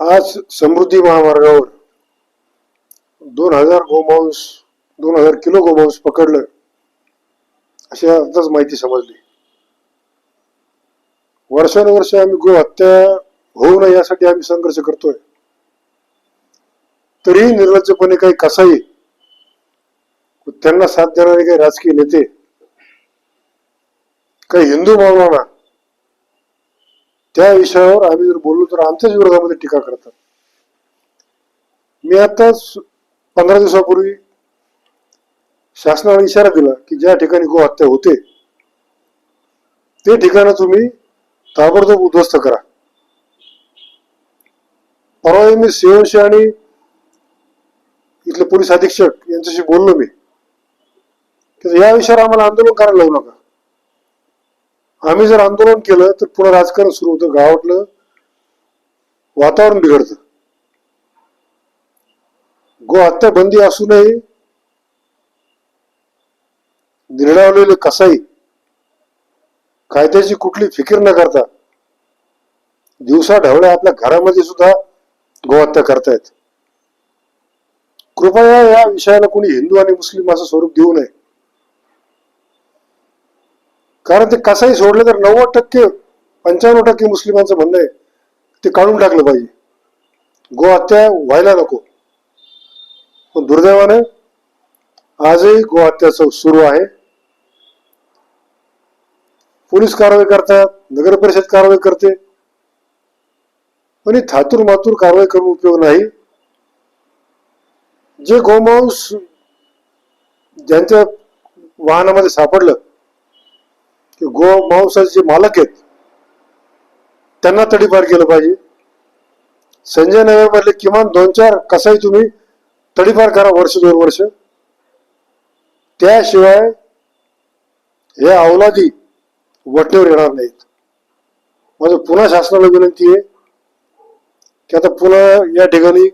आज समृद्धी महामार्गावर दोन हजार गोमांस दोन हजार किलो गोमांस पकडलं अशी आताच माहिती समजली. वर्षानुवर्ष आम्ही गो हत्या होऊ नये यासाठी आम्ही संघर्ष करतोय. तरीही निर्लज्जपणे काही कसाही त्यांना साथ देणारे काही राजकीय नेते काही हिंदू भावना त्या विषयावर आम्ही जर बोललो तर आमच्याच विरोधामध्ये टीका करतात. मी आताच पंधरा दिवसापूर्वी शासनाने इशारा दिला की ज्या ठिकाणी गो हत्या होते ते ठिकाण तुम्ही ताबडतोब उद्ध्वस्त करा. परवा मी सिंहशी आणि इथले पोलीस अधीक्षक यांच्याशी बोललो मी. या विषयावर आम्हाला आंदोलन करायला लावू नका. आम्ही जर आंदोलन केलं तर पुन्हा राजकारण सुरू होतं गावातलं वातावरण बिघडतं. गो हत्या बंदी असूनही निर्णयावलेले कसाई कायद्याची कुठली फिकीर न करता दिवसा ढवळ्या आपल्या घरामध्ये सुद्धा गोहत्या करतायत. कृपया या विषयाला कोणी हिंदू आणि मुस्लिम असं स्वरूप देऊ नये. कारण ते कसाही सोडलं तर नव्वद टक्के पंच्याण्णव टक्के मुस्लिमांचं म्हणणं आहे ते काढून टाकलं पाहिजे. गोहत्या व्हायला नको. पण दुर्दैवाने आजही गोहत्या सुरू आहे. पोलीस कारवाई करतात नगर परिषद कारवाई करते. पण ही थातूर मातूर कारवाई करून उपयोग नाही. जे गोमांस ज्यांच्या वाहनामध्ये सापडलं की गो मांसाचे जे मालक आहेत त्यांना तडीपार केलं पाहिजे. संजय नगर मधले किमान दोन चार कसाही तुम्ही तडीपार करा वर्ष दोन वर्ष. त्याशिवाय हे अवलादी वटणीवर येणार नाहीत. माझं पुन्हा शासनाला विनंती आहे की आता पुन्हा या ठिकाणी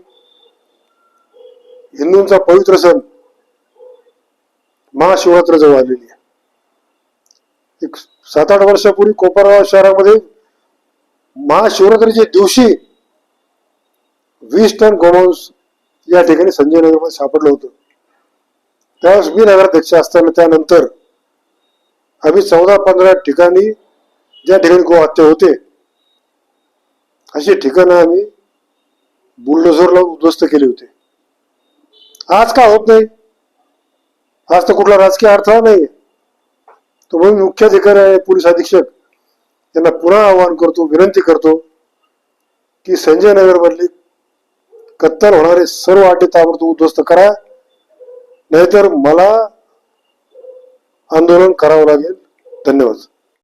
हिंदूंचा पवित्र सण महाशिवरात्र जवळ आलेली आहे. एक सात आठ वर्षापूर्वी कोपरगाव शहरामध्ये महाशिवरात्रीच्या दिवशी वीस टन गोमांस या ठिकाणी संजय नगरमध्ये सापडलं होतं. त्यावेळेस मी नगराध्यक्ष असताना त्यानंतर आम्ही चौदा पंधरा ठिकाणी ज्या ठिकाणी गोहत्या होते अशी ठिकाणं आम्ही बुलडोझरला उद्ध्वस्त केले होते. आज का होत नाही? आज तर कुठला राजकीय अडथळा नाही तो म्हणून मुख्याधिकारी आहे पोलीस अधीक्षक. यांना पुन्हा आवाहन करतो विनंती करतो की संजय नगरमधली कत्तल होणारे सर्व अटी ताबडतोब उद्ध्वस्त करा. नाहीतर मला आंदोलन करावं लागेल. धन्यवाद.